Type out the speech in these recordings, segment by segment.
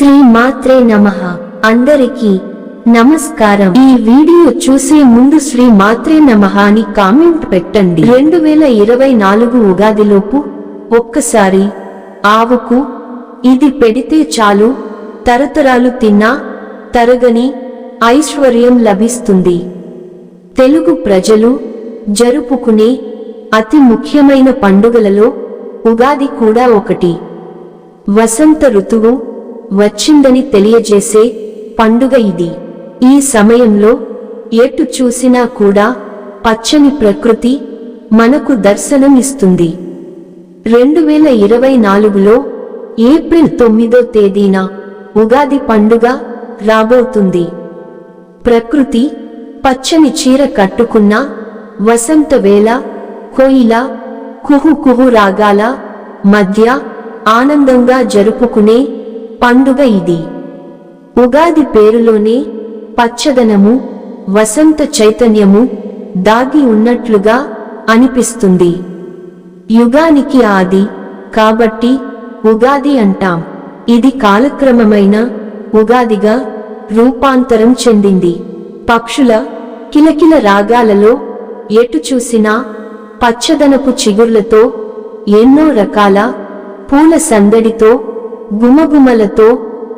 శ్రీ మాత్రే నమ. అందరికీ నమస్కారం. ఈ వీడియో చూసే ముందు శ్రీ మాత్రే నమ అని కామెంట్ పెట్టండి. రెండు వేల ఇరవై నాలుగు ఉగాదిలోపు ఒక్కసారి ఆవుకు ఇది పెడితే చాలు తరతరాలు తిన్నా తరగని ఐశ్వర్యం లభిస్తుంది. తెలుగు ప్రజలు జరుపుకునే అతి ముఖ్యమైన పండుగలలో ఉగాది కూడా ఒకటి. వసంత ఋతువు వచ్చిందని తెలియజేసే పండుగ ఇది. ఈ సమయంలో ఎటు చూసినా కూడా పచ్చని ప్రకృతి మనకు దర్శనం ఇస్తుంది రెండు వేల ఇరవై నాలుగులో ఏప్రిల్ తొమ్మిదో తేదీన ఉగాది పండుగ రాబోతుంది. ప్రకృతి పచ్చని చీర కట్టుకున్న వసంత వేళ కోయిల కుహు కుహు రాగాల మధ్య ఆనందంగా జరుపుకునే పండుగ ఇది. ఉగాది పేరులోనే పచ్చదనము వసంత చైతన్యము దాగి ఉన్నట్లుగా అనిపిస్తుంది. యుగానికి ఆది కాబట్టి ఉగాది అంటాం. ఇది కాలక్రమమైన ఉగాదిగా రూపాంతరం చెందింది. పక్షుల కిలకిల రాగాలలో ఎటు చూసినా పచ్చదనపు చిగుర్లతో ఎన్నో రకాల పూల సందడితో గుమగుమలతో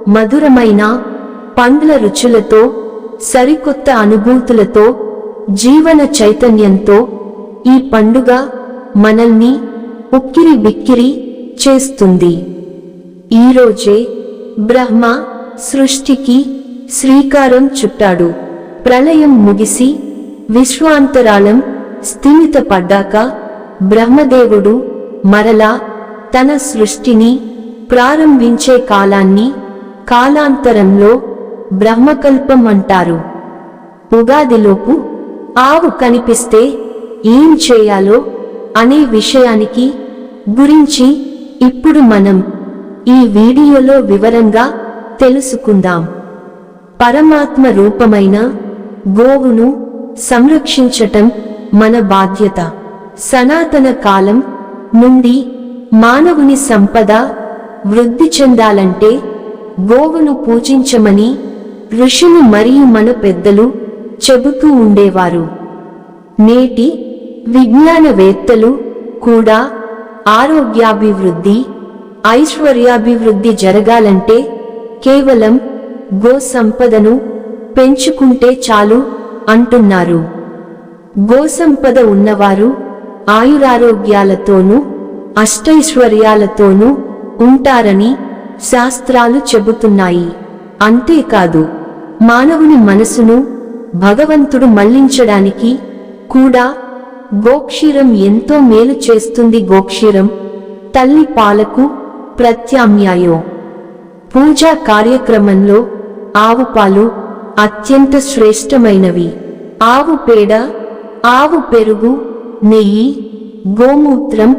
మధురమైన పండ్ల రుచులతో సరికొత్త అనుభూతులతో జీవన చైతన్యంతో ఈ పండుగ మనల్ని ఉక్కిరి బిక్కిరి చేస్తుంది ఈరోజే బ్రహ్మ సృష్టికి శ్రీకారం చుట్టాడు. ప్రళయం ముగిసి విశ్వాంతరాళం స్థిమితపడ్డాక బ్రహ్మదేవుడు మరలా తన సృష్టిని ప్రారంభించే కాలాన్ని కాలాంతరంలో బ్రహ్మకల్పం అంటారు ఉగాదిలోపు ఆవు కనిపిస్తే ఏం చేయాలో అనే విషయానికి గురించి ఇప్పుడు మనం ఈ వీడియోలో వివరంగా తెలుసుకుందాం. పరమాత్మ రూపమైన గోవును సంరక్షించటం మన బాధ్యత. సనాతన కాలం నుండి మానవుని సంపద వృద్ధి చెందాలంటే గోవును పూజించమని ఋషులు మరియు మన పెద్దలు చెబుతూ ఉండేవారు. నేటి విజ్ఞానవేత్తలు కూడా ఆరోగ్యాభివృద్ధి ఐశ్వర్యాభివృద్ధి జరగాలంటే కేవలం గో సంపదను పెంచుకుంటే చాలు అంటున్నారు. గోసంపద ఉన్నవారు ఆయురారోగ్యాలతోనూ అష్టైశ్వర్యాలతోనూ ఉంటారని శాస్త్రాలు చెబుతున్నాయి. అంతేకాదు మానవుని మనసును భగవంతుడు మళ్ళించడానికి కూడా గోక్షీరం ఎంతో మేలు చేస్తుంది గోక్షీరం తల్లి పాలకు ప్రత్యామ్నాయం. పూజా కార్యక్రమంలో ఆవు పాలు అత్యంత శ్రేష్టమైనవి. ఆవు పేడ ఆవు పెరుగు నెయ్యి గోమూత్రం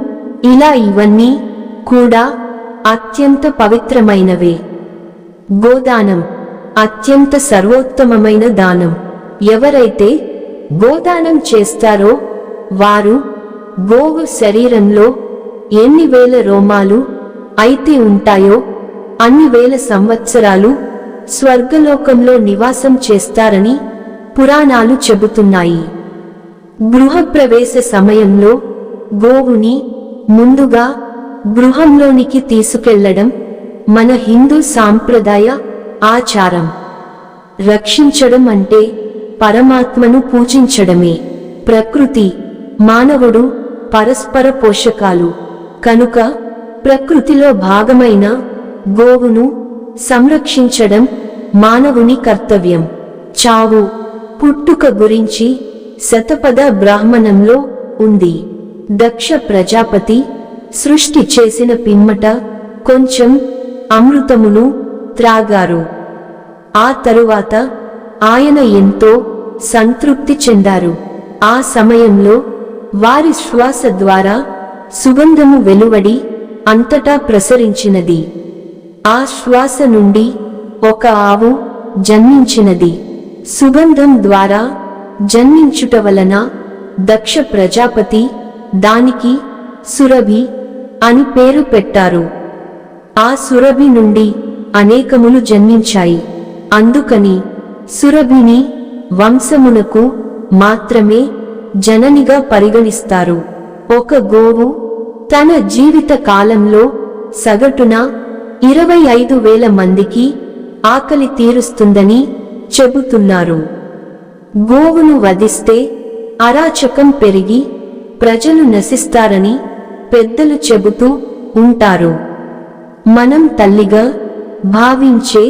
ఇలా ఇవన్నీ కూడా అత్యంత పవిత్రమైనవే. గోదానం అత్యంత సర్వోత్తమమైన దానం. ఎవరైతే గోదానం చేస్తారో వారు గోవు శరీరంలో ఎన్ని వేల రోమాలు అయితే ఉంటాయో అన్ని వేల సంవత్సరాలు స్వర్గలోకంలో నివాసం చేస్తారని పురాణాలు చెబుతున్నాయి. గృహప్రవేశ సమయంలో గోవుని ముందుగా గృహంలోనికి తీసుకెళ్ళడం మన హిందూ సాంప్రదాయ ఆచారం. రక్షించడం అంటే పరమాత్మను పూజించడమే. ప్రకృతి మానవుడు పరస్పర పోషకాలు. కనుక ప్రకృతిలో భాగమైన గోవును సంరక్షించడం మానవుని కర్తవ్యం. చావు పుట్టుక గురించి శతపద బ్రాహ్మణంలో ఉంది. దక్ష ప్రజాపతి సృష్టి చేసిన పిమ్మట కొంచెం అమృతమును త్రాగారు. ఆ తరువాత ఆయన ఎంతో సంతృప్తి చెందారు. ఆ సమయంలో వారి శ్వాస ద్వారా సుగంధము వెలువడి అంతటా ప్రసరించినది. ఆ శ్వాస నుండి ఒక ఆవు జన్మించినది. సుగంధం ద్వారా జన్మించుట వలన దక్ష ప్రజాపతి దానికి సురభి అని పేరు పెట్టారు. ఆ సురభి నుండి అనేకములు జన్మించాయి. అందుకని సురభిని వంశమునకు మాత్రమే జననిగా పరిగణిస్తారు. ఒక గోవు తన జీవిత కాలంలో సగటున ఇరవై ఐదు వేల మందికి ఆకలి తీరుస్తుందని చెబుతున్నారు. గోవును వధిస్తే అరాచకం పెరిగి ప్రజలు నశిస్తారని పెద్దలు చెబుతూ ఉంటారు. మనం తల్లిగా భావించే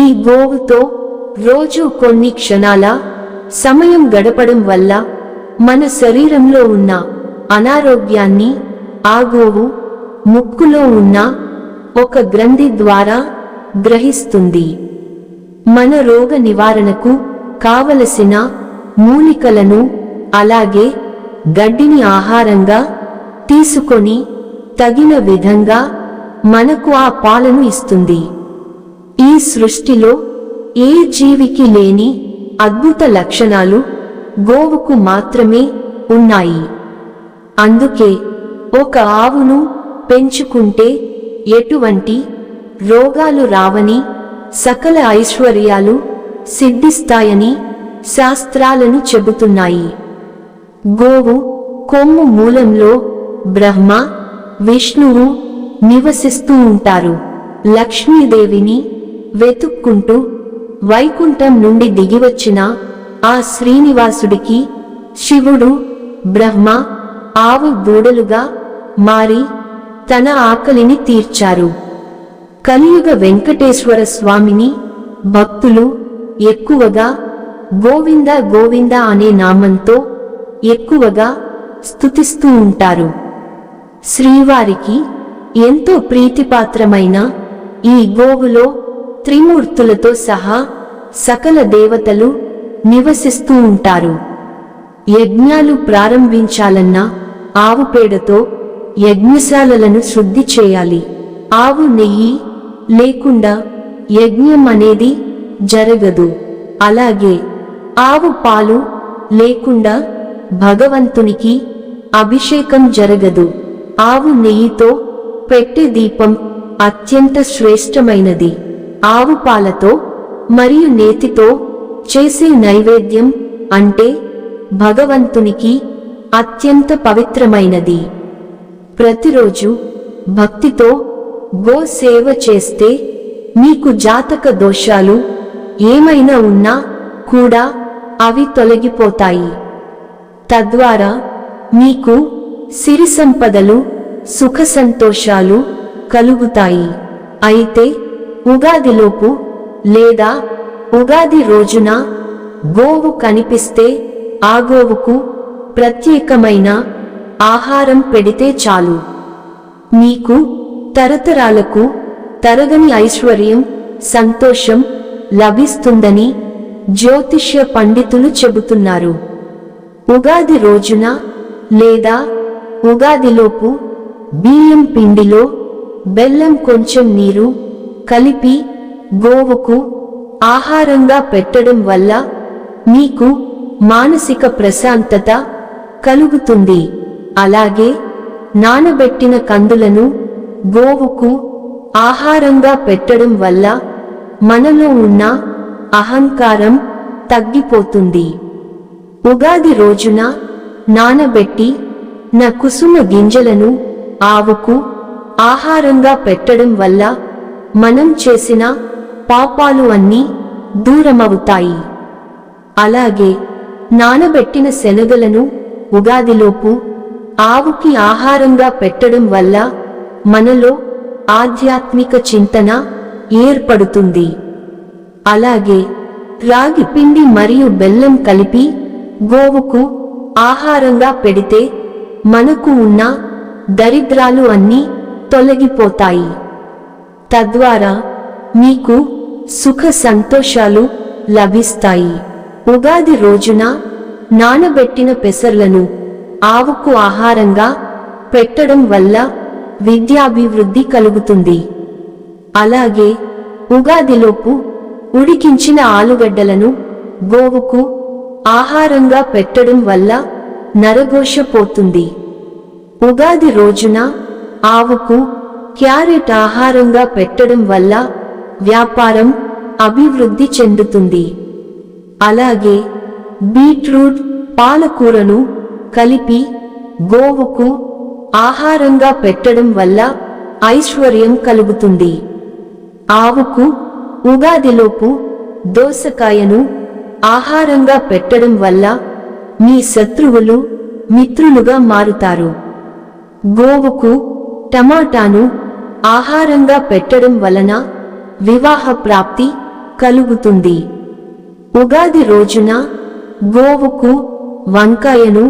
ఈ గోవుతో రోజు కొన్ని క్షణాల సమయం గడపడం వల్ల మన శరీరంలో ఉన్న అనారోగ్యాన్ని ఆ గోవు ముక్కులో ఉన్న ఒక గ్రంథి ద్వారా గ్రహిస్తుంది. మన రోగ నివారణకు కావలసిన మూలికలను అలాగే గడ్డిని ఆహారంగా తీసుకొని తగిన విధంగా మనకు ఆ పాలను ఇస్తుంది. ఈ సృష్టిలో ఏ జీవికి లేని అద్భుత లక్షణాలు గోవుకు మాత్రమే ఉన్నాయి. అందుకే ఒక ఆవును పెంచుకుంటే ఎటువంటి రోగాలు రావని సకల ఐశ్వర్యాలు సిద్ధిస్తాయని శాస్త్రాలను చెబుతున్నాయి. గోవు కొమ్ము మూలంలో బ్రహ్మ విష్ణువు నివసిస్తూ ఉంటారు. లక్ష్మీదేవిని వెతుక్కుంటూ వైకుంఠం నుండి దిగివచ్చిన ఆ శ్రీనివాసుడికి శివుడు బ్రహ్మ ఆవు దూడలుగా మారి తన ఆకలిని తీర్చారు. కలియుగ వెంకటేశ్వర స్వామిని భక్తులు ఎక్కువగా గోవింద గోవింద అనే నామంతో ఎక్కువగా స్తుతిస్తూ ఉంటారు. శ్రీవారికి ఎంతో ప్రీతిపాత్రమైన ఈ గోవులో త్రిమూర్తులతో సహా సకల దేవతలు నివసిస్తూ ఉంటారు. యజ్ఞాలు ప్రారంభించాలన్నా ఆవు పేడతో యజ్ఞశాలలను శుద్ధి చేయాలి. ఆవు నెయ్యి లేకుండా యజ్ఞం అనేది జరగదు. అలాగే ఆవు పాలు లేకుండా భగవంతునికి అభిషేకం జరగదు. ఆవు నెయ్యితో పెట్టే దీపం అత్యంత శ్రేష్టమైనది. ఆవు పాలతో మరియు నేతితో చేసే నైవేద్యం అంటే భగవంతునికి అత్యంత పవిత్రమైనది. ప్రతిరోజు భక్తితో గో సేవ చేస్తే మీకు జాతక దోషాలు ఏమైనా ఉన్నా కూడా అవి తొలగిపోతాయి. తద్వారా మీకు సిరి సంపదలు సుఖ సంతోషాలు కలుగుతాయి. అయితే ఉగాదిలోపు లేదా ఉగాది రోజున గోవు కనిపిస్తే ఆ గోవుకు ప్రత్యేకమైన ఆహారం పెడితే చాలు. మీకు తరతరాలకు తరగని ఐశ్వర్యం సంతోషం లభిస్తుందని జ్యోతిష్య పండితులు చెబుతున్నారు. ఉగాది రోజున లేదా ఉగాదిలోపు బియ్యం పిండిలో బెల్లం కొంచెం నీరు కలిపి గోవుకు ఆహారంగా పెట్టడం వల్ల మీకు మానసిక ప్రశాంతత కలుగుతుంది. అలాగే నానబెట్టిన కందులను గోవుకు ఆహారంగా పెట్టడం వల్ల మనలో ఉన్న అహంకారం తగ్గిపోతుంది. ఉగాది రోజున నానబెట్టి నా కుసుమ గింజలను ఆవుకు ఆహారంగా పెట్టడం వల్ల మనం చేసిన పాపాలు అన్నీ దూరమవుతాయి. అలాగే నానబెట్టిన శనగలను ఉగాదిలోపు ఆవుకి ఆహారంగా పెట్టడం వల్ల మనలో ఆధ్యాత్మిక చింతన ఏర్పడుతుంది. అలాగే రాగి పిండి మరియు బెల్లం కలిపి గోవుకు ఆహారంగా పెడితే మనకు ఉన్న దరిద్రాలు అన్నీ తొలగిపోతాయి. తద్వారా మీకు సుఖ సంతోషాలు లభిస్తాయి. ఉగాది రోజున నానబెట్టిన పెసర్లను ఆవుకు ఆహారంగా పెట్టడం వల్ల విద్యాభివృద్ధి కలుగుతుంది. అలాగే ఉగాదిలోపు ఉడికించిన ఆలుగడ్డలను గోవుకు ఆహారంగా పెట్టడం వల్ల నరఘోష పోతుంది. ఉగాది రోజున ఆవుకు క్యారెట్ ఆహారంగా పెట్టడం వల్ల వ్యాపారం అభివృద్ధి చెందుతుంది. అలాగే బీట్రూట్ పాలకూరను కలిపి గోవుకు ఆహారంగా పెట్టడం వల్ల ఐశ్వర్యం కలుగుతుంది. ఆవుకు ఉగాదిలోపు దోసకాయను ఆహారంగా పెట్టడం వల్ల మీ శత్రువులు మిత్రులుగా మారుతారు. గోవుకు టమాటాను ఆహారంగా పెట్టడం వలన వివాహ ప్రాప్తి కలుగుతుంది. ఉగాది రోజున గోవుకు వంకాయను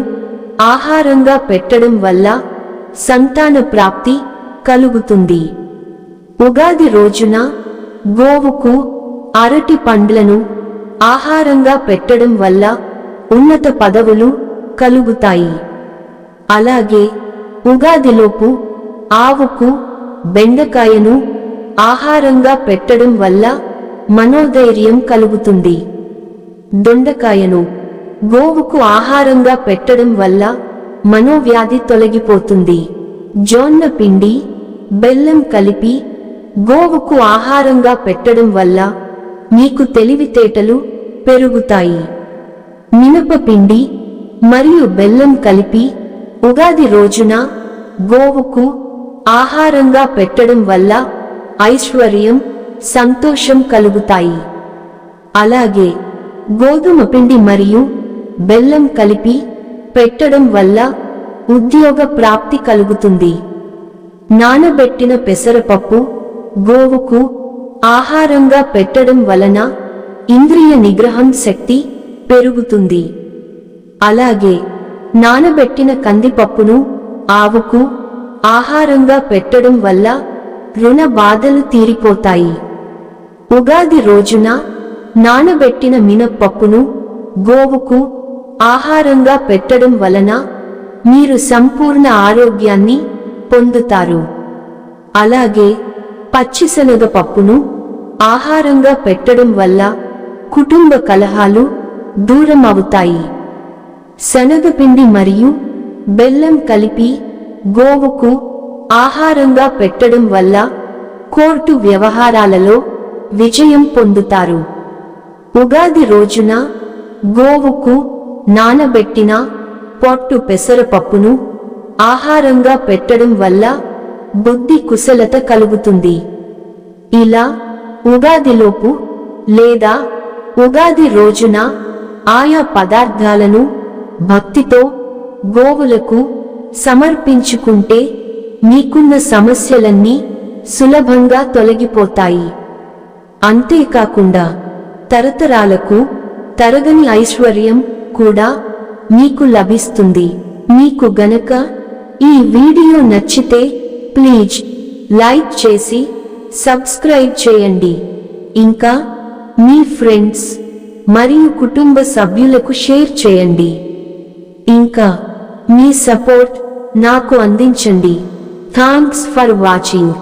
ఆహారంగా పెట్టడం వల్ల సంతాన ప్రాప్తి కలుగుతుంది. ఉగాది రోజున గోవుకు అరటి పండ్లను ఆహారంగా పెట్టడం వల్ల ఉన్నత పదవులు కలుగుతాయి. అలాగే ఉగాదిలోపు ఆవుకు బెండకాయను ఆహారంగా పెట్టడం వల్ల మనోధైర్యం కలుగుతుంది. దొండకాయను గోవుకు ఆహారంగా పెట్టడం వల్ల మనోవ్యాధి తొలగిపోతుంది. జొన్న పిండి బెల్లం కలిపి గోవుకు ఆహారంగా పెట్టడం వల్ల మీకు తెలివితేటలు పెరుగుతాయి. మినపపిండి మరియు బెల్లం కలిపి ఉగాది రోజున గోవుకు ఆహారంగా పెట్టడం వల్ల ఐశ్వర్యం సంతోషం కలుగుతాయి. అలాగే గోధుమ పిండి మరియు బెల్లం కలిపి పెట్టడం వల్ల ఉద్యోగ ప్రాప్తి కలుగుతుంది. నానబెట్టిన పెసరపప్పు గోవుకు ఆహారంగా పెట్టడం వలన ఇంద్రియ నిగ్రహం శక్తి పెరుగుతుంది. అలాగే నానబెట్టిన కందిపప్పును ఆవుకు ఆహారంగా పెట్టడం వల్ల రుణ బాధలు తీరిపోతాయి. ఉగాది రోజున నానబెట్టిన మినప్పప్పును గోవుకు ఆహారంగా పెట్టడం వలన మీరు సంపూర్ణ ఆరోగ్యాన్ని పొందుతారు. అలాగే పచ్చిశనగ పప్పును ఆహారంగా పెట్టడం వల్ల కుటుంబ కలహాలు దూరం అవుతాయి శనగపిండి మరియు బెల్లం కలిపి గోవుకు ఆహారంగా పెట్టడం వల్ల కోర్టు వ్యవహారాలలో విజయం పొందుతారు. ఉగాది రోజున గోవుకు నానబెట్టిన పొట్టు పెసరపప్పును ఆహారంగా పెట్టడం వల్ల బుద్ధి కుశలత కలుగుతుంది. ఇలా ఉగాదిలోపు లేదా ఉగాది రోజున ఆయా పదార్థాలను భక్తితో గోవులకు సమర్పించుకుంటే మీకున్న సమస్యలన్నీ సులభంగా తొలగిపోతాయి. అంతేకాకుండా తరతరాలకు తరగని ఐశ్వర్యం కూడా మీకు లభిస్తుంది. మీకు గనక ఈ వీడియో నచ్చితే ప్లీజ్ లైక్ చేసి సబ్స్క్రైబ్ చేయండి. ఇంకా మీ ఫ్రెండ్స్ మరియు కుటుంబ సభ్యులకు షేర్ చేయండి. ఇంకా మీ సపోర్ట్ నాకు అందించండి. Thanks for watching.